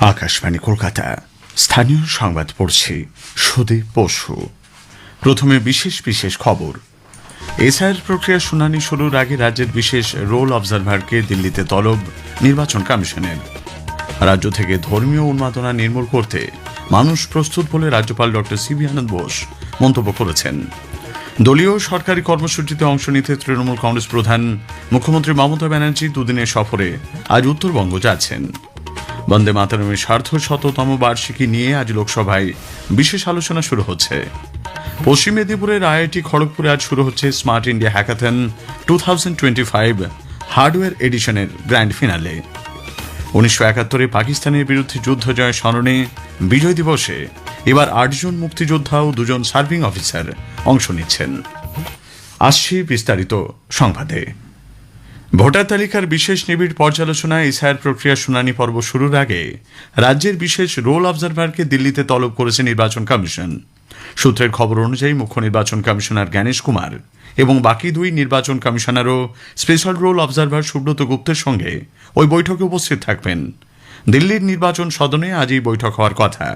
আকাশবাণী, কলকাতা। স্থানীয় সংবাদ পড়ছি সুদীপ পশু প্রথমে বিশেষ বিশেষ খবর। এসআইআর প্রক্রিয়া শুনানি শুরুর আগে রাজ্যের বিশেষ রোল অবজারভারকে দিল্লিতে তলব নির্বাচন কমিশনের। রাজ্য থেকে ধর্মীয় উন্মাদনা নির্মূল করতে মানুষ প্রস্তুত বলে রাজ্যপাল ডক্টর সিবি আনন্দ বোস মন্তব্য করেছেন। দলীয় সরকারি কর্মসূচিতে অংশ নিতে তৃণমূল কংগ্রেস প্রধান মুখ্যমন্ত্রী মমতা ব্যানার্জি দুদিনের সফরে আজ উত্তরবঙ্গ যাচ্ছেন। বন্দে মাতরমের সার্ধ শততম বার্ষিকী নিয়ে আজ লোকসভায় বিশেষ আলোচনা শুরু হচ্ছে। পশ্চিম মেদিনীপুরের আইআইটি খড়গপুরে আজ শুরু হচ্ছে smart India hackathon two hardware এডিশনের grand finale. উনিশশো একাত্তরে পাকিস্তানের বিরুদ্ধে যুদ্ধ জয় স্মরণে বিজয় দিবসে এবার আটজন মুক্তিযোদ্ধা ও দুজন সার্ভিং অফিসার অংশ নিচ্ছেন। আসছি বিস্তারিত সংবাদে। ভোটার তালিকার বিশেষ নিবিড় পর্যালোচনায় এসআইআর প্রক্রিয়া শুনানি পর্ব শুরুর আগে রাজ্যের বিশেষ রোল অবজারভারকে দিল্লিতে তলব করেছে নির্বাচন কমিশন। সূত্রের খবর অনুযায়ী মুখ্য নির্বাচন কমিশনার জ্ঞানেশ কুমার এবং বাকি দুই নির্বাচন কমিশনারও স্পেশাল রোল অবজারভার সুব্রত গুপ্তের সঙ্গে ওই বৈঠকে উপস্থিত থাকবেন। দিল্লির নির্বাচন সদনে আজ এই বৈঠক হওয়ার কথা।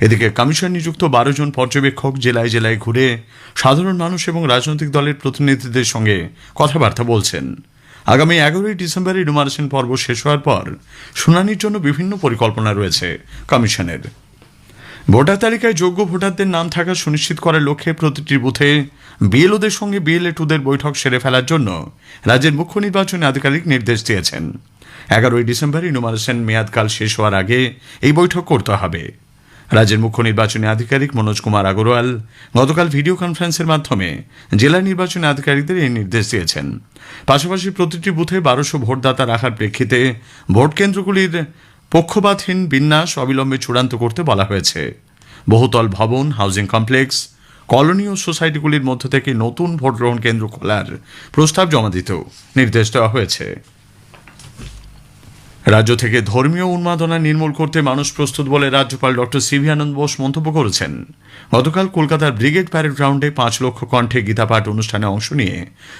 এদিকে কমিশন নিযুক্ত বারো জন পর্যবেক্ষক জেলায় জেলায় ঘুরে সাধারণ মানুষ এবং রাজনৈতিক দলের প্রতিনিধিদের সঙ্গে কথাবার্তা বলছেন। আগামী এগারোই ডিসেম্বরে ইনুমারেশন পর্ব শেষ হওয়ার পর শুনানির জন্য বিভিন্ন পরিকল্পনা রয়েছে কমিশনের। ভোটার তালিকায় যোগ্য ভোটারদের নাম থাকা সুনিশ্চিত করার লক্ষ্যে প্রতিটি বুথে বিএলওদের সঙ্গে বিএলএ টুদের বৈঠক সেরে ফেলার জন্য রাজ্যের মুখ্য নির্বাচনী আধিকারিক নির্দেশ দিয়েছেন। এগারোই ডিসেম্বর ইনুমারেশন মেয়াদকাল শেষ হওয়ার আগে এই বৈঠক করতে হবে। রাজ্যের মুখ্য নির্বাচনী আধিকারিক মনোজ কুমার আগরওয়াল গতকাল ভিডিও কনফারেন্সের মাধ্যমে জেলা নির্বাচনী আধিকারিকদের এই নির্দেশ দিয়েছেন। পাশাপাশি প্রতিটি বুথে বারোশো ভোটদাতা রাখার প্রেক্ষিতে ভোট কেন্দ্রগুলির পক্ষপাতহীন বিন্যাস অবিলম্বে চূড়ান্ত করতে বলা হয়েছে। বহুতল ভবন, হাউজিং কমপ্লেক্স, কলোনি ও সোসাইটিগুলির মধ্য থেকে নতুন ভোট গ্রহণ কেন্দ্র খোলার প্রস্তাব জমা দিতেও নির্দেশ দেওয়া হয়েছে। রাজ্য থেকে ধর্মীয় উন্মাদনা নির্মূল করতে মানুষ প্রস্তুত বলে রাজ্যপাল ডক্টর সিভি আনন্দ বোস মন্তব্য করেছেন গতকাল কলকাতার ব্রিগেড প্যারেড গ্রাউন্ডে পাঁচ লক্ষ কণ্ঠে গীতাপাঠ অনুষ্ঠানে অংশ নিয়ে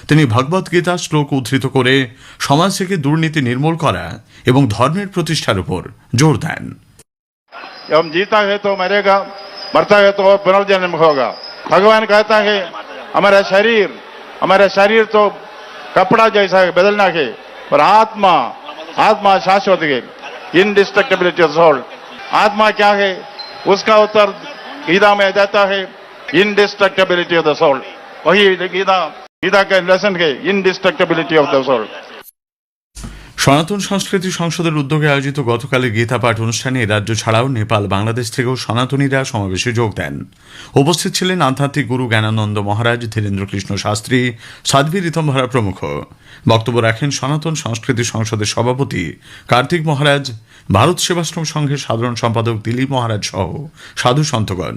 তিনি ভগবত গীতা শ্লোক উদ্ধৃত করে সমাজ থেকে দুর্নীতি নির্মূল করা এবং ধর্মের প্রতিষ্ঠার উপর জোর দেন हम जीता है तो मरेगा मरता है तो और पुनर्जन्म होगा भगवान कहता है हमारा शरीर हमारा शरीर तो कपड़ा जैसा है बदलना है पर आत्मा आत्मा शाश्वत है। इनडिस्ट्रक्टेबिलिटी ऑफ़ सोल आत्मा क्या है? उसका उत्तर गीता में जाता है इनडिस्ट्रक्टेबिलिटी ऑफ़ द सोल वही गीता गीता का लेसन है इनडिस्ट्रक्टेबिलिटी ऑफ़ द सोल সনাতন সংস্কৃতি সংসদের উদ্যোগে আয়োজিত গতকালের গীতা পাঠ অনুষ্ঠানে রাজ্য ছাড়াও নেপাল, বাংলাদেশ থেকেও সনাতনীরা সমাবেশে যোগ দেন। উপস্থিত ছিলেন আধ্যাত্মিক গুরু জ্ঞানানন্দ মহারাজ, ধীরেন্দ্র কৃষ্ণ শাস্ত্রী, সাধ্বী রীতমভারা প্রমুখ। বক্তব্য রাখেন সনাতন সংস্কৃতি সংসদের সভাপতি কার্তিক মহারাজ, ভারত সেবাশ্রম সংঘের সাধারণ সম্পাদক দিলীপ মহারাজ সহ সাধু সন্তগণ।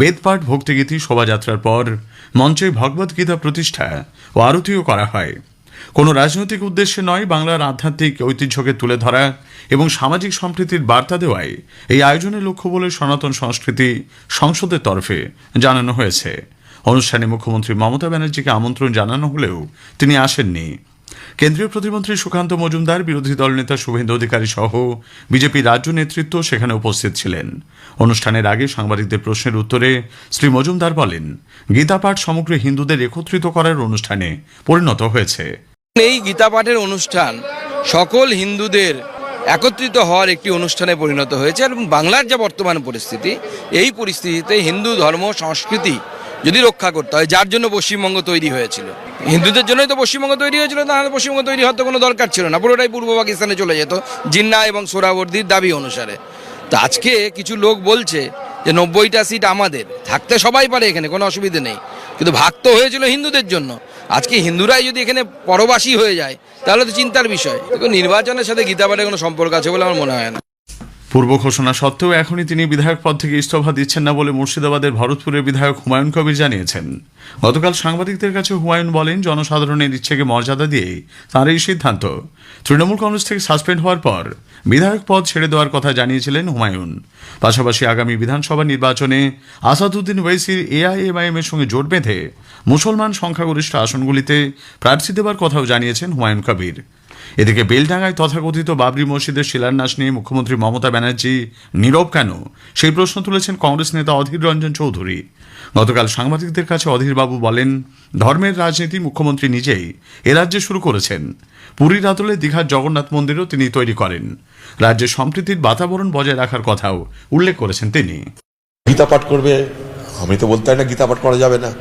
বেদপাঠ ভক্তিগীতি শোভাযাত্রার পর মঞ্চে ভগবদ্গীতা প্রতিষ্ঠা ও আরতিও করা হয়। কোনো রাজনৈতিক উদ্দেশ্যে নয়, বাংলার আধ্যাত্মিক ঐতিহ্যকে তুলে ধরা এবং সামাজিক সম্প্রীতির বার্তা দেওয়াই এই আয়োজনের লক্ষ্য বলে সনাতন সংস্কৃতি সংসদের তরফে জানানো হয়েছে। অনুষ্ঠানে মুখ্যমন্ত্রী মমতা ব্যানার্জিকে আমন্ত্রণ জানানো হলেও তিনি আসেননি। কেন্দ্রীয় প্রতিমন্ত্রী সুকান্ত মজুমদার, বিরোধী দলনেতা শুভেন্দু অধিকারী সহ বিজেপি রাজ্য নেতৃত্ব সেখানে উপস্থিত ছিলেন। অনুষ্ঠানের আগে সাংবাদিকদের প্রশ্নের উত্তরে শ্রী মজুমদার বলেন, গীতাপাঠ সমগ্র হিন্দুদের একত্রিত করার অনুষ্ঠানে পরিণত হয়েছে। এই গীতাপাঠের অনুষ্ঠান সকল হিন্দুদের একত্রিত হওয়ার একটি অনুষ্ঠানে পরিণত হয়েছে এবং বাংলার যা বর্তমান পরিস্থিতি, এই পরিস্থিতিতে হিন্দু ধর্ম, সংস্কৃতি যদি রক্ষা করতে হয়, যার জন্য পশ্চিমবঙ্গ তৈরি হয়েছিল। হিন্দুদের জন্যই তো পশ্চিমবঙ্গ তৈরি হয়েছিল তাহলে পশ্চিমবঙ্গ তৈরি হতে কোনো দরকার ছিল না। পুরোটাই পূর্ব পাকিস্তানে চলে যেত, জিন্না এবং সোরাবর্দির দাবি অনুসারে। তো আজকে কিছু লোক বলছে যে, নব্বইটা সিট আমাদের, থাকতে সবাই পারে এখানে, কোনো অসুবিধে নেই। কিন্তু ভাগ তো হয়েছিল হিন্দুদের জন্য। আজকে হিন্দুরাই যদি এখানে পরবাসী হয়ে যায়, তাহলে তো চিন্তার বিষয়। নির্বাচনের সাথে গীতাপাঠের কোনো সম্পর্ক আছে বলে আমার মনে হয় না। পূর্ব ঘোষণা সত্ত্বেও এখনই তিনি বিধায়ক পদ থেকে ইস্তফা দিচ্ছেন না বলে মুর্শিদাবাদের ভরতপুরের বিধায়ক হুমায়ুন কবির জানিয়েছেন। গতকাল সাংবাদিকদের কাছে হুমায়ুন বলেন, জনসাধারণের ইচ্ছেকে মর্যাদা দিয়ে তার এই সিদ্ধান্ত। তৃণমূল কংগ্রেস থেকে সাসপেন্ড হওয়ার পর বিধায়ক পদ ছেড়ে দেওয়ার কথা জানিয়েছিলেন হুমায়ুন। পাশাপাশি আগামী বিধানসভা নির্বাচনে আসাদুদ্দিন ওয়েসির এআইএমআইএম এর সঙ্গে জোট বেঁধে মুসলমান সংখ্যাগরিষ্ঠ আসনগুলিতে প্রার্থী দেওয়ার কথাও জানিয়েছেন হুমায়ুন কবির। এদিকে বেলডাঙ্গায় তথাকথিত বাবরি মসজিদের শিলান্যাস নিয়ে মুখ্যমন্ত্রী মমতা ব্যানার্জি নীরব কেন? সেই প্রশ্ন তুলেছেন কংগ্রেস নেতা অধীর রঞ্জন চৌধুরী। গতকাল সাংবাদিকদের কাছে অধীরবাবু বলেন, ধর্মের রাজনীতি মুখ্যমন্ত্রী নিজেই এ রাজ্যে শুরু করেছেন। পুরীর আদলে দীঘার জগন্নাথ মন্দিরও তিনি তৈরি করেন। রাজ্যে সম্প্রীতির বাতাবরণ বজায় রাখার কথাও উল্লেখ করেছেন তিনি। গীতা পাঠ করবে? আমি তো বলতে না গীতা পাঠ করা যাবে না।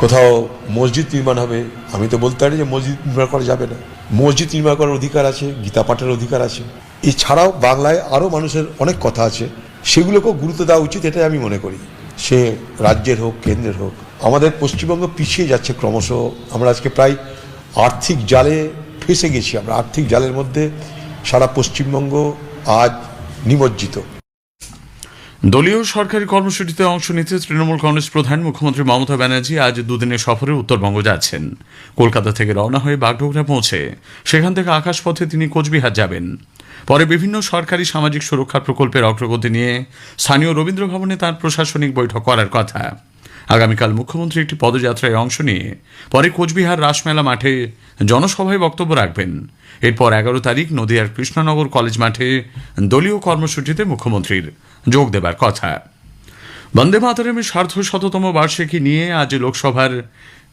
কোথাও মসজিদ নির্মাণ হবে, আমি তো বলতে পারি যে মসজিদ নির্মাণ করা যাবে না। মসজিদ নির্মাণ করার অধিকার আছে, গীতা পাঠের অধিকার আছে। এছাড়াও বাংলায় আরও মানুষের অনেক কথা আছে, সেগুলোকেও গুরুত্ব দেওয়া উচিত, এটাই আমি মনে করি। সে রাজ্যের হোক, কেন্দ্রের হোক, আমাদের পশ্চিমবঙ্গ পিছিয়ে যাচ্ছে ক্রমশ। আমরা আজকে প্রায় আর্থিক জালে ফেসে গেছি আমরা। আর্থিক জালের মধ্যে সারা পশ্চিমবঙ্গ আজ নিমজ্জিত। দলীয় সরকারি কর্মসূচিতে অংশ নিতে তৃণমূল কংগ্রেস প্রধান মুখ্যমন্ত্রী মমতা ব্যানার্জি আজ দুদিনের সফরে উত্তরবঙ্গ যাচ্ছেন। কলকাতা থেকে রওনা হয়ে বাগডোগরা পৌঁছে সেখান থেকে আকাশপথে তিনি কোচবিহার যাবেন। পরে বিভিন্ন সরকারি সামাজিক সুরক্ষা প্রকল্পের অগ্রগতি নিয়ে স্থানীয় রবীন্দ্র ভবনে তার প্রশাসনিক বৈঠক করার কথা। আগামীকাল মুখ্যমন্ত্রী একটি পদযাত্রায় অংশ নিয়ে পরে কোচবিহার রাসমেলা মাঠে জনসভায় বক্তব্য রাখবেন। এরপর এগারো তারিখ নদিয়ার কৃষ্ণনগর কলেজ মাঠে দলীয় কর্মসূচিতে মুখ্যমন্ত্রীর যোগ দেবার কথা। বন্দে মাতরমের সার্ধ শততম বার্ষিকী নিয়ে আজ লোকসভার,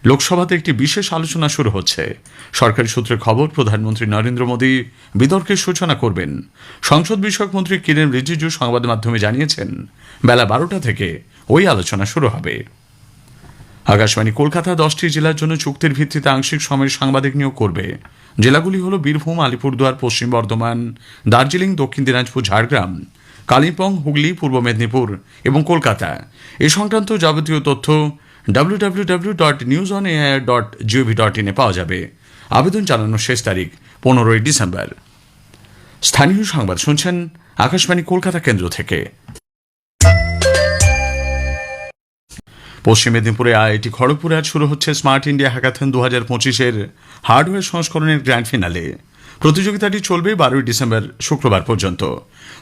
লোকসভাতে একটি বিশেষ আলোচনা শুরু হচ্ছে। সরকারি সূত্রের খবর, প্রধানমন্ত্রী নরেন্দ্র মোদী বিতর্কের সূচনা করবেন। সংসদ বিষয়ক মন্ত্রী কিরেন রিজিজু সংবাদ মাধ্যমে জানিয়েছেন, বেলা বারোটা থেকে ওই আলোচনা শুরু হবে। আকাশবাণী কলকাতা দশটি জেলার জন্য চুক্তির ভিত্তিতে আংশিক সময়ের সাংবাদিক নিয়োগ করবে। জেলাগুলি হল বীরভূম, আলিপুরদুয়ার, পশ্চিম বর্ধমান, দার্জিলিং, দক্ষিণ দিনাজপুর, ঝাড়গ্রাম। কালিম্পং, হুগলি, পূর্ব মেদিনীপুর এবং কলকাতা। এ সংক্রান্ত যাবতীয় তথ্য WWW dot news on dot dot ইনে পাওয়া যাবে। আবেদন জানানোর শেষ তারিখ, পনেরোই ডিসেম্বর। স্থানীয় সংবাদ শুনছেন আকাশবাণী কলকাতা কেন্দ্র থেকে। পশ্চিম মেদিনীপুরে আইআইটি খড়গপুরে আজ শুরু হচ্ছে স্মার্ট ইন্ডিয়া হ্যাকাথন দু হাজার পঁচিশের হার্ডওয়্যার সংস্করণের গ্র্যান্ড ফিনালে। প্রতিযোগিতাটি চলবে বারোই ডিসেম্বর শুক্রবার পর্যন্ত।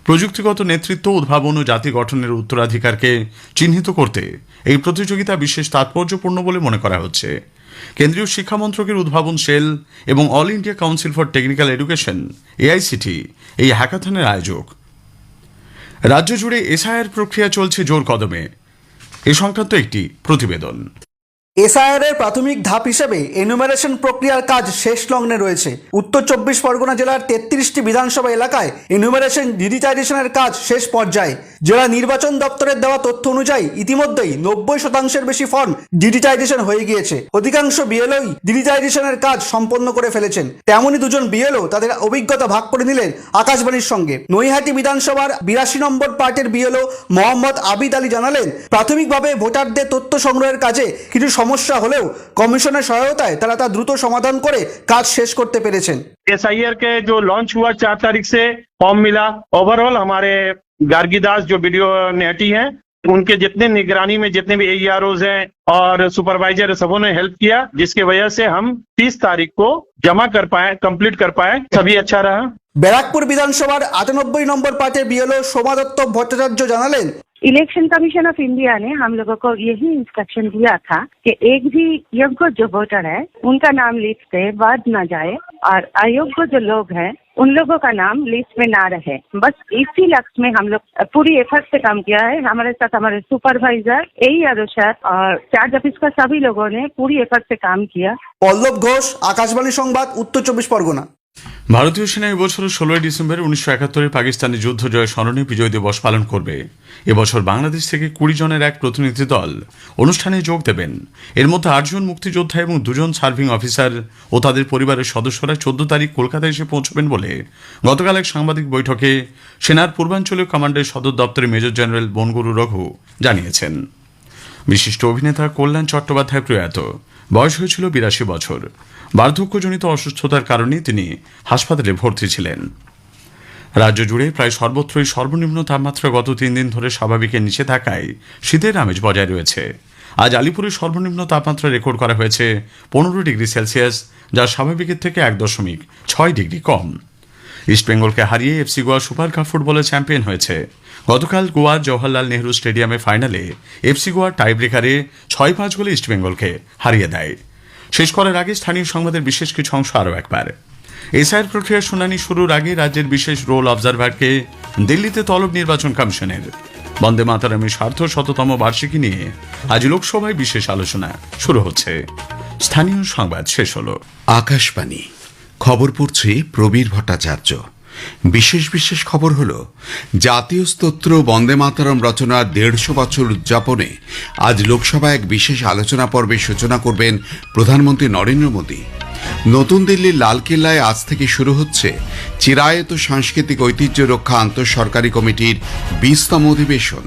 প্রযুক্তিগত নেতৃত্ব, উদ্ভাবন ও জাতি গঠনের উত্তরাধিকারকে চিহ্নিত করতে এই প্রতিযোগিতা বিশেষ তাৎপর্যপূর্ণ বলে মনে করা হচ্ছে। কেন্দ্রীয় শিক্ষা মন্ত্রকের উদ্ভাবন সেল এবং all India council for technical education, AICT, এই হ্যাকাথনের আয়োজক। রাজ্য জুড়ে এসআইআর প্রক্রিয়া চলছে জোর কদমে। এ সংক্রান্ত একটি প্রতিবেদন। এসআইআর এর প্রাথমিক ধাপ হিসেবে এনুমারেশন প্রক্রিয়ার কাজ শেষ লগ্নে রয়েছে। উত্তর চব্বিশ পরগনা জেলার তেত্রিশটি বিধানসভা এলাকায় এনুমারেশন ডিজিটাইজেশনের কাজ শেষ পর্যায়ে। জেলা নির্বাচন দপ্তরের দেওয়া তথ্য অনুযায়ী ইতিমধ্যেই নব্বই শতাংশের বেশি ফর্ম ডিজিটাইজেশন হয়ে গিয়েছে। অধিকাংশ বিএলওই ডিজিটাইজেশনের কাজ সম্পন্ন করে ফেলেছেন। তেমনই দুজন বিএলও তাদের অভিজ্ঞতা ভাগ করে নিলেন আকাশবাণীর সঙ্গে। নৈহাটি বিধানসভার বিরাশি নম্বর পার্টের বিএলও মোহাম্মদ আবিদ আলী জানালেন, প্রাথমিকভাবে ভোটারদের তথ্য সংগ্রহের কাজে কিছু সমস্যা হলেও কমিশনের সহায়তায় তারা তা দ্রুত সমাধান করে কাজ শেষ করতে পেরেছেন एस के जो लॉन्च हुआ चार तारीख से फॉर्म मिला ओवरऑल हमारे गार्गीदास जो वीडियो नेटी हैं उनके जितने निगरानी में जितने भी ए हैं और सुपरवाइजर सबों ने हेल्प किया जिसकी वजह से हम 30 तारीख को जमा कर पाए कंप्लीट कर पाए सभी अच्छा रहा ব্যারাকপুর বিধানসভার আটানব্বই নম্বর পার্টের বিএলও সোমা দত্ত ভট্টাচার্য জানালেন इलेक्शन कमीशन ऑफ़ इंडिया ने हम लोगों को यही इंस्ट्रक्शन दिया था कि एक भी योग्य जो वोटर है, उनका नाम लिस्ट से बाद न जाए और अयोग्य जो लोग हैं, उन लोगों का नाम लिस्ट में ना रहे। बस इसी लक्ष्य में हम लोग पूरी एफर्ट से काम किया है। हमारे साथ हमारे सुपरवाइजर यही सर और चार्ज ऑफ़िस का सभी लोगों ने पूरी एफर्ट से काम किया। पल्लव घोष, आकाशवाणी संवाद, उत्तर चौबीस परगना। ভারতীয় সেনা এবছর ষোলোই ডিসেম্বর উনিশশো একাত্তরে পাকিস্তানের যুদ্ধ জয় স্মরণে বিজয় দিবস পালন করবে। এবছর বাংলাদেশ থেকে কুড়ি জনের এক প্রতিনিধি দল অনুষ্ঠানে যোগ দেবেন। এর মধ্যে আটজন মুক্তিযোদ্ধা এবং দুজন সার্ভিং অফিসার ও তাদের পরিবারের সদস্যরা চোদ্দ তারিখ কলকাতায় এসে পৌঁছবেন বলে গতকাল এক সাংবাদিক বৈঠকে সেনার পূর্বাঞ্চলীয় কমান্ডের সদর দপ্তরে মেজর জেনারেল বনগুরু রঘু জানিয়েছেন। বিশিষ্ট অভিনেতা কল্যাণ চট্টোপাধ্যায় প্রয়াত। বয়স হয়েছিল বিরাশি বছর। বার্ধক্যজনিত অসুস্থতার কারণে তিনি হাসপাতালে ভর্তি ছিলেন। রাজ্য জুড়ে প্রায় সর্বত্রই সর্বনিম্ন তাপমাত্রা গত তিন দিন ধরে স্বাভাবিকের নিচে থাকায় শীতের আমেজ বজায় রয়েছে। আজ আলিপুরে সর্বনিম্ন তাপমাত্রা রেকর্ড করা হয়েছে পনেরো ডিগ্রি সেলসিয়াস, যা স্বাভাবিকের থেকে এক দশমিক ছয় ডিগ্রি কম। ইস্টবেঙ্গলকে হারিয়ে এফসি গোয়া সুপার কাপ ফুটবলে চ্যাম্পিয়ন হয়েছে। গতকাল গোয়ার জওহরলাল নেহরু স্টেডিয়ামে ফাইনালে এফসি গোয়ার টাইব্রেকারে ছয় পাঁচ গোলে ইস্টবেঙ্গলকে হারিয়ে দেয়। শেষ করার আগে স্থানীয় সংবাদের বিশেষ কিছু অংশ আরও একবার। এসআইআর প্রক্রিয়ার শুনানি শুরুর আগে রাজ্যের বিশেষ রোল অবজারভারকে দিল্লিতে তলব নির্বাচন কমিশনের। বন্দে মাতারামের স্বার্থ শততম বার্ষিকী নিয়ে আজ লোকসভায় বিশেষ আলোচনা শুরু হচ্ছে। স্থানীয় সংবাদ শেষ হলো। আকাশবাণী। খবর পড়ছে প্রবীর ভট্টাচার্য। বিশেষ বিশেষ খবর হল, জাতীয় স্তোত্র বন্দে মাতরম রচনার দেড়শো বছর উদযাপনে আজ লোকসভায় এক বিশেষ আলোচনা পর্বে সূচনা করবেন প্রধানমন্ত্রী নরেন্দ্র মোদী। নতুন দিল্লির লালকেল্লায় আজ থেকে শুরু হচ্ছে চিরায়ত সাংস্কৃতিক ঐতিহ্য রক্ষা আন্তঃসরকারি কমিটির বিশতম অধিবেশন।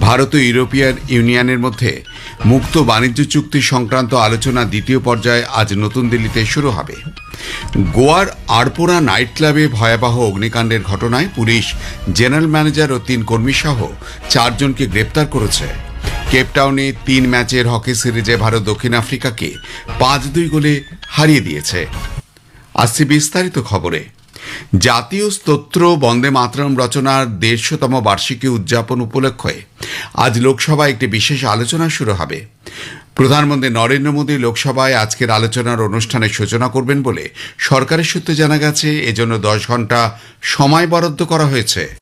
ভারত ও ইউরোপিয়ান ইউনিয়নের মধ্যে মুক্ত বাণিজ্য চুক্তি সংক্রান্ত আলোচনা দ্বিতীয় পর্যায়ে আজ নতুন দিল্লিতে শুরু হবে। গোয়ার আরপোরা নাইট ক্লাবে ভয়াবহ অগ্নিকাণ্ডের ঘটনায় পুলিশ, জেনারেল ম্যানেজার ও তিন কর্মীসহ চারজনকে গ্রেপ্তার করেছে। কেপটাউনে তিন ম্যাচের হকি সিরিজে ভারত দক্ষিণ আফ্রিকাকে পাঁচ দুই গোলে হারিয়ে দিয়েছে। আসছে বিস্তারিত খবরে। জাতীয় স্তোত্র বন্দে মাতরম রচনার দেড়শোতম বার্ষিকী উদযাপন উপলক্ষে আজ লোকসভায় একটি বিশেষ আলোচনা শুরু হবে। প্রধানমন্ত্রী নরেন্দ্র মোদী লোকসভায় আজকের আলোচনার অনুষ্ঠানের সূচনা করবেন বলে সরকারের সূত্রে জানা গেছে, এজন্য দশ ঘণ্টা সময় বরাদ্দ করা হয়েছে।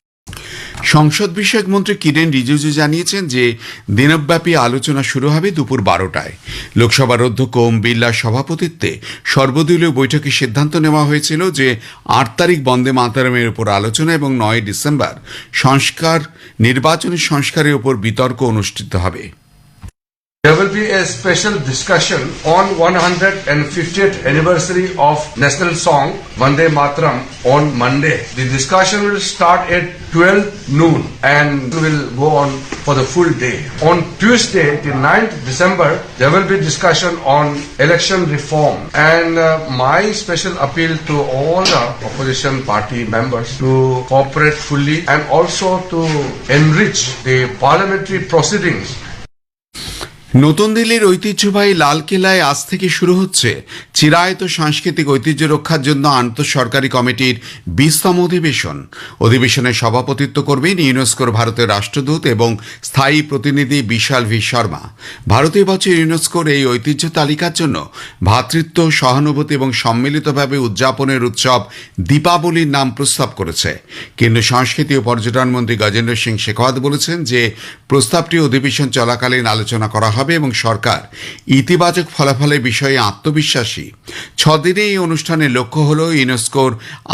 সংসদ বিষয়ক মন্ত্রী কিরেন রিজিজু জানিয়েছেন যে, দিনব্যাপী আলোচনা শুরু হবে দুপুর বারোটায়। লোকসভার অধ্যক্ষ ওম বিড়লার সভাপতিত্বে সর্বদলীয় বৈঠকে সিদ্ধান্ত নেওয়া হয়েছিল যে, আট তারিখ বন্দে মাতারামের উপর আলোচনা এবং নয় ডিসেম্বর সংস্কার, নির্বাচনী সংস্কারের উপর বিতর্ক অনুষ্ঠিত হবে। There will be a special discussion on 150th anniversary of national song Vande Matram on Monday. The discussion will start at 12 noon and will go on for the full day. On Tuesday, the 9th December, there will be discussion on election reform and uh, my special appeal to all the opposition party members to cooperate fully and also to enrich the parliamentary proceedings নতুন দিল্লির ঐতিহ্যবাহী লালকেল্লায় আজ থেকে শুরু হচ্ছে চিরায়ত সাংস্কৃতিক ঐতিহ্য রক্ষার জন্য আন্তঃসরকারি কমিটির বিশতম অধিবেশন। অধিবেশনে সভাপতিত্ব করবেন ইউনেস্কোর ভারতের রাষ্ট্রদূত এবং স্থায়ী প্রতিনিধি বিশাল ভি শর্মা। ভারতীয় বছর ইউনেস্কোর এই ঐতিহ্য তালিকার জন্য ভ্রাতৃত্ব সহানুভূতি এবং সম্মিলিতভাবে উদযাপনের উৎসব দীপাবলির নাম প্রস্তাব করেছে। কেন্দ্রীয় সংস্কৃতি ও পর্যটন মন্ত্রী গজেন্দ্র সিং শেখাওয়াত বলেছেন যে, প্রস্তাবটি অধিবেশন চলাকালীন আলোচনা করা হবে এবং সরকার ইতিবাচক ফলাফলের বিষয়ে আত্মবিশ্বাসী। ছদিনে এই অনুষ্ঠানের লক্ষ্য হল ইউনেস্কোর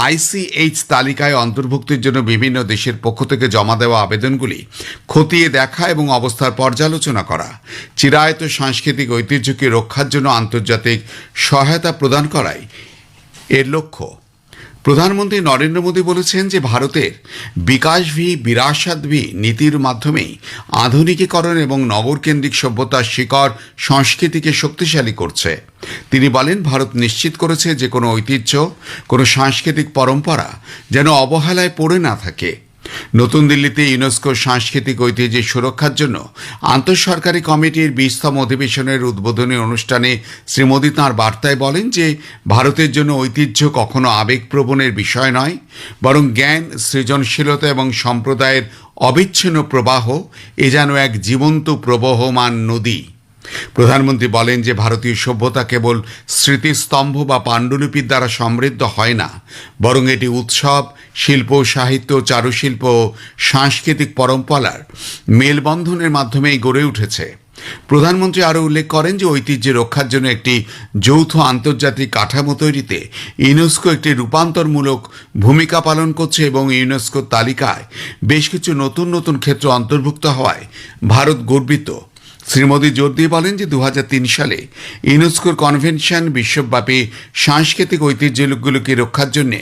আইসিএইচ তালিকায় অন্তর্ভুক্তির জন্য বিভিন্ন দেশের পক্ষ থেকে জমা দেওয়া আবেদনগুলি খতিয়ে দেখা এবং অবস্থার পর্যালোচনা করা, চিরায়ত সাংস্কৃতিক ঐতিহ্যকে রক্ষার জন্য আন্তর্জাতিক সহায়তা প্রদান করাই এর লক্ষ্য। প্রধানমন্ত্রী নরেন্দ্র মোদী বলেছেন যে ভারতের বিকাশ ভি বিরাসাদ ভি নীতির মাধ্যমেই আধুনিকীকরণ এবং নগরকেন্দ্রিক সভ্যতার শিকড় সংস্কৃতিকে শক্তিশালী করছে। তিনি বলেন, ভারত নিশ্চিত করেছে যে কোনো ঐতিহ্য, কোনো সাংস্কৃতিক পরম্পরা যেন অবহেলায় পড়ে না থাকে। নতুন দিল্লিতে ইউনেস্কো সাংস্কৃতিক ঐতিহ্যের সুরক্ষার জন্য আন্তঃসরকারি কমিটির বিশতম অধিবেশনের উদ্বোধনী অনুষ্ঠানে শ্রী মোদী তাঁর বার্তায় বলেন যে ভারতের জন্য ঐতিহ্য কখনো আবেগপ্রবণের বিষয় নয়, বরং জ্ঞান, সৃজনশীলতা এবং সম্প্রদায়ের অবিচ্ছিন্ন প্রবাহ, এ যেন এক জীবন্ত প্রবহমান নদী। প্রধানমন্ত্রী বলেন যে ভারতীয় সভ্যতা কেবল স্মৃতিস্তম্ভ বা পাণ্ডুলিপির দ্বারা সমৃদ্ধ হয় না, বরং এটি উৎসব, শিল্প, সাহিত্য, চারুশিল্প সাংস্কৃতিক পরম্পরার মেলবন্ধনের মাধ্যমেই গড়ে উঠেছে। প্রধানমন্ত্রী আরও উল্লেখ করেন যে ঐতিহ্য রক্ষার জন্য একটি যৌথ আন্তর্জাতিক কাঠামো তৈরিতে ইউনেস্কো একটি রূপান্তরমূলক ভূমিকা পালন করছে এবং ইউনেস্কোর তালিকায় বেশ কিছু নতুন নতুন ক্ষেত্র অন্তর্ভুক্ত হওয়ায় ভারত গর্বিত। শ্রী মোদী জোর দিয়ে বলেন যে দু হাজার তিন সালে ইউনেস্কোর কনভেনশন বিশ্বব্যাপী সাংস্কৃতিক ঐতিহ্যগুলোকে রক্ষার জন্য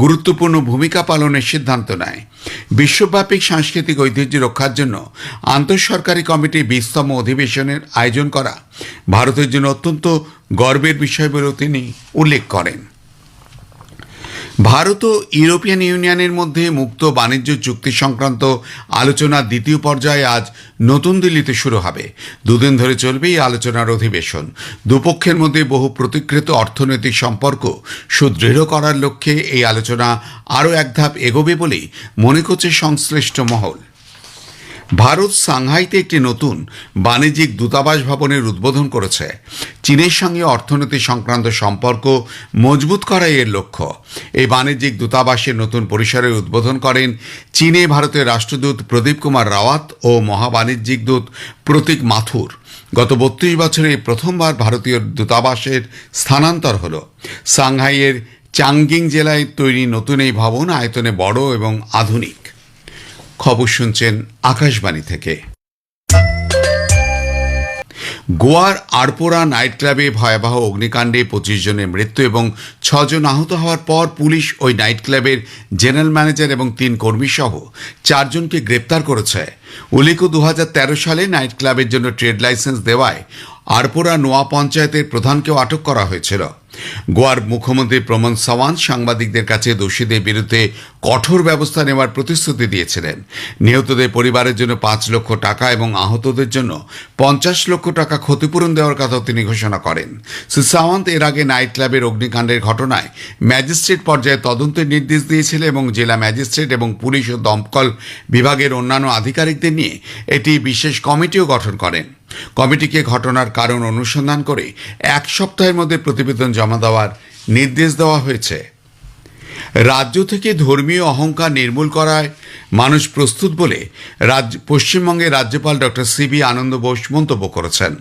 গুরুত্বপূর্ণ ভূমিকা পালনের সিদ্ধান্ত নেয়। বিশ্বব্যাপী সাংস্কৃতিক ঐতিহ্য রক্ষার জন্য আন্তঃসরকারি কমিটির বিশতম অধিবেশনের আয়োজন করা ভারতের জন্য অত্যন্ত গর্বের বিষয় বলেও তিনি উল্লেখ করেন। ভারত ও ইউরোপিয়ান ইউনিয়নের মধ্যে মুক্ত বাণিজ্য চুক্তি সংক্রান্ত আলোচনার দ্বিতীয় পর্যায়ে আজ নতুন দিল্লিতে শুরু হবে। দুদিন ধরে চলবে এই আলোচনার অধিবেশন। দুপক্ষের মধ্যে বহু প্রতিকৃত অর্থনৈতিক সম্পর্ক সুদৃঢ় করার লক্ষ্যে এই আলোচনা আরও এক ধাপ এগোবে বলেই মনে করছে সংশ্লিষ্ট মহল। ভারত সাংহাইতে একটি নতুন বাণিজ্যিক দূতাবাস ভবনের উদ্বোধন করেছে। চীনের সঙ্গে অর্থনীতি সংক্রান্ত সম্পর্ক মজবুত করাই এর লক্ষ্য। এই বাণিজ্যিক দূতাবাসের নতুন পরিসরের উদ্বোধন করেন চীনে ভারতের রাষ্ট্রদূত প্রদীপ কুমার রাওয়াত ও মহাবাণিজ্যিক দূত প্রতীক মাথুর। গত বত্রিশ বছরে প্রথমবার ভারতীয় দূতাবাসের স্থানান্তর হল। সাংহাইয়ের চাংগিং জেলায় তৈরি নতুন এই ভবন আয়তনে বড় এবং আধুনিক। খবর শুনছেন আকাশবাণী থেকে। গোয়ার আরপোরা নাইট ক্লাবে ভয়াবহ অগ্নিকাণ্ডে পঁচিশ জনের মৃত্যু এবং ছজন আহত হওয়ার পর পুলিশ ওই নাইট ক্লাবের জেনারেল ম্যানেজার এবং তিন কর্মী সহ চারজনকে গ্রেপ্তার করেছে। উল্লেখ্য দু সালে নাইট ক্লাবের জন্য ট্রেড লাইসেন্স দেওয়ায় আরপোরা নোয়া পঞ্চায়েতের প্রধানকেও আটক করা হয়েছিল। গোয়ার মুখ্যমন্ত্রী প্রমোদ সাওয়ান্ত সাংবাদিকদের কাছে দোষীদের বিরুদ্ধে কঠোর ব্যবস্থা নেওয়ার প্রতিশ্রুতি দিয়েছিলেন। নিহতদের পরিবারের জন্য পাঁচ লক্ষ টাকা এবং আহতদের জন্য পঞ্চাশ লক্ষ টাকা ক্ষতিপূরণ দেওয়ার কথাও তিনি ঘোষণা করেন। শ্রী সাওয়ান্ত এর আগে নাইট ক্লাবের অগ্নিকাণ্ডের ঘটনায় ম্যাজিস্ট্রেট পর্যায়ে তদন্তের নির্দেশ দিয়েছিলেন এবং জেলা ম্যাজিস্ট্রেট এবং পুলিশ ও দমকল বিভাগের অন্যান্য আধিকারিকদের নিয়ে একটি বিশেষ কমিটিও গঠন করেন। কমিটিকে ঘটনার কারণ অনুসন্ধান করে এক সপ্তাহের মধ্যে প্রতিবেদন জমা দেওয়ার নির্দেশ দেওয়া হয়েছে। রাজ্য থেকে ধর্মীয় অহংকার নির্মূল করায় মানুষ প্রস্তুত বলে রাজ্য পশ্চিমবঙ্গের রাজ্যপাল ডক্টর সিবি আনন্দ বোস মন্তব্য করেছেন।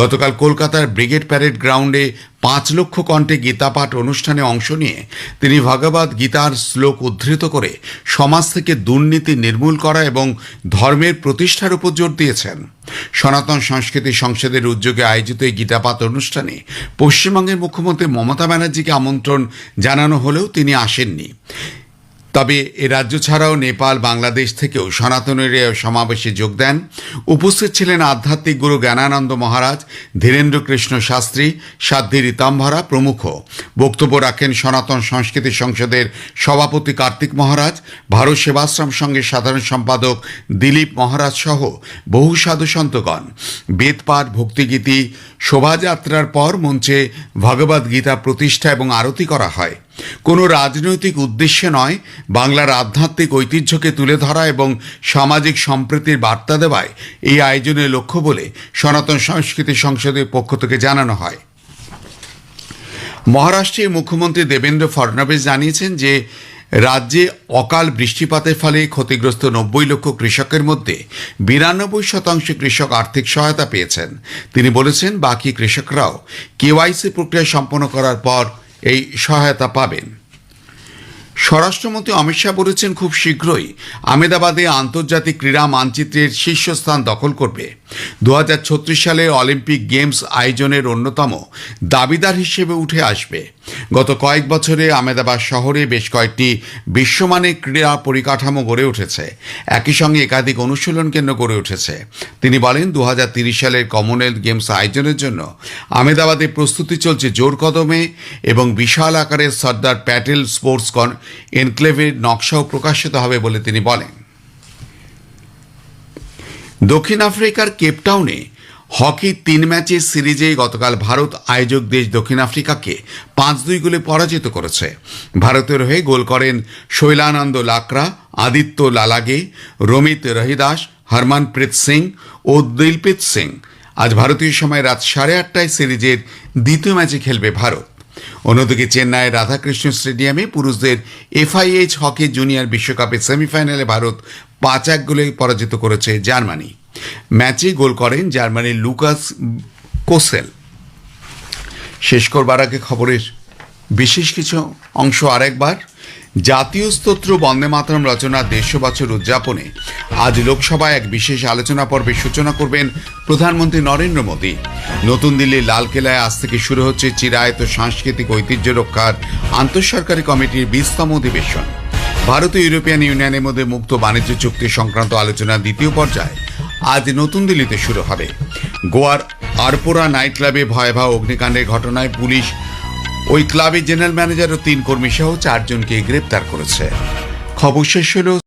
গতকাল কলকাতার ব্রিগেড প্যারেড গ্রাউন্ডে পাঁচ লক্ষ কণ্ঠে গীতাপাঠ অনুষ্ঠানে অংশ নিয়ে তিনি ভগবত গীতার শ্লোক উদ্ধৃত করে সমাজ থেকে দুর্নীতি নির্মূল করা এবং ধর্মের প্রতিষ্ঠার উপর জোর দিয়েছেন। সনাতন সংস্কৃতি সংসদের উদ্যোগে আয়োজিত এই গীতাপাঠ অনুষ্ঠানে পশ্চিমবঙ্গের মুখ্যমন্ত্রী মমতা ব্যানার্জিকে আমন্ত্রণ জানানো হলেও তিনি আসেননি। তবে এ রাজ্য ছাড়াও নেপাল, বাংলাদেশ থেকেও সনাতনের সমাবেশে যোগ দেন। উপস্থিত ছিলেন আধ্যাত্মিক গুরু জ্ঞানানন্দ মহারাজ, ধীরেন্দ্র কৃষ্ণ শাস্ত্রী, সাধ্বী রীতাম্ভরা প্রমুখ। বক্তব্য রাখেন সনাতন সংস্কৃতি সংসদের সভাপতি কার্তিক মহারাজ, ভারত সেবাশ্রম সংঘের সাধারণ সম্পাদক দিলীপ মহারাজ সহ বহু সাধু সন্তগণ। বেদপাঠ ভক্তিগীতি, শোভাযাত্রার পর মঞ্চে ভগবদ্গীতা প্রতিষ্ঠা এবং আরতি করা হয়। কোনো রাজনৈতিক উদ্দেশ্যে নয়, বাংলার আধ্যাত্মিক ঐতিহ্যকে তুলে ধরা এবং সামাজিক সম্প্রীতির বার্তা দেওয়ায় এই আয়োজনের লক্ষ্য বলে সনাতন সংস্কৃতি সংসদের পক্ষ থেকে জানানো হয়। মহারাষ্ট্রের মুখ্যমন্ত্রী দেবেন্দ্র ফডনবিস জানিয়েছেন যে, রাজ্যে অকাল বৃষ্টিপাতের ফলে ক্ষতিগ্রস্ত নব্বই লক্ষ কৃষকের মধ্যে বিরানব্বই শতাংশ কৃষক আর্থিক সহায়তা পেয়েছেন। তিনি বলেছেন, বাকি কৃষকরাও কেওয়াইসি প্রক্রিয়া সম্পন্ন করার পর এই সহায়তা পাবেন। স্বরাষ্ট্রমন্ত্রী অমিত শাহ বলেছেন, খুব শীঘ্রই আমেদাবাদে আন্তর্জাতিক ক্রীড়া মানচিত্রের শীর্ষস্থান দখল করবে। দু হাজার ছত্রিশ সালে অলিম্পিক গেমস আয়োজনের অন্যতম দাবিদার হিসেবে উঠে আসবে। গত কয়েক বছরে আমেদাবাদ শহরে বেশ কয়েকটি বিশ্বমানের ক্রীড়া পরিকাঠামো গড়ে উঠেছে। একই সঙ্গে একাধিক অনুশীলন কেন্দ্র গড়ে উঠেছে। তিনি বলেন দু সালের কমনওয়েলথ গেমস আয়োজনের জন্য আমেদাবাদে প্রস্তুতি চলছে জোর কদমে এবং বিশাল আকারের সর্দার প্যাটেল স্পোর্টস কন এনক্লেভের নকশাও প্রকাশিত হবে বলে তিনি বলেন। দক্ষিণ আফ্রিকার কেপটাউনে হকি তিন ম্যাচের সিরিজে গতকাল ভারত আয়োজক দেশ দক্ষিণ আফ্রিকাকে পাঁচ দুই গোলে পরাজিত করেছে। ভারতের হয়ে গোল করেন শৈলানন্দ লাকরা আদিত্য লালাগে, রমিত রহিদাস, হরমানপ্রীত সিং ও দিলপ্রীত সিং। আজ ভারতীয় সময় রাত সাড়ে আটটায় সিরিজের দ্বিতীয় ম্যাচে খেলবে ভারত। অন্যদিকে চেন্নাইয়ের রাধাকৃষ্ণ স্টেডিয়ামে পুরুষদের এফআইএইচ হকি জুনিয়র বিশ্বকাপের সেমিফাইনালে ভারত পাঁচ এক গোলে পরাজিত করেছে জার্মানি। ম্যাচে গোল করেন জার্মানির লুকাস কোসেল। শেষ করবার আগে খবরের বিশেষ কিছু অংশ আরেকবার। জাতীয় স্তোত্র বন্দে মাতরম রচনা দেড়শো উদযাপনে আজ লোকসভায় এক বিশেষ আলোচনা পর্বের সূচনা করবেন প্রধানমন্ত্রী নরেন্দ্র মোদী। নতুন দিল্লির লালকেলায় আজ থেকে শুরু হচ্ছে চিরায়ত সাংস্কৃতিক ঐতিহ্য রক্ষার আন্তঃসরকারি কমিটির বিশতম অধিবেশন। ভারত ইউরোপিয়ান ইউনিয়নের মধ্যে মুক্ত বাণিজ্য চুক্তি সংক্রান্ত আলোচনা দ্বিতীয় পর্যায়ে আজ নতুন দিল্লিতে শুরু হবে। গোয়ার আরপোরা নাইট ক্লাবে ভয়াবহ অগ্নিকাণ্ডের ঘটনায় পুলিশ, ওই ক্লাবের জেনারেল ম্যানেজার ও তিন কর্মী সহ চারজনকে গ্রেপ্তার করেছে। খবর শেষ হলো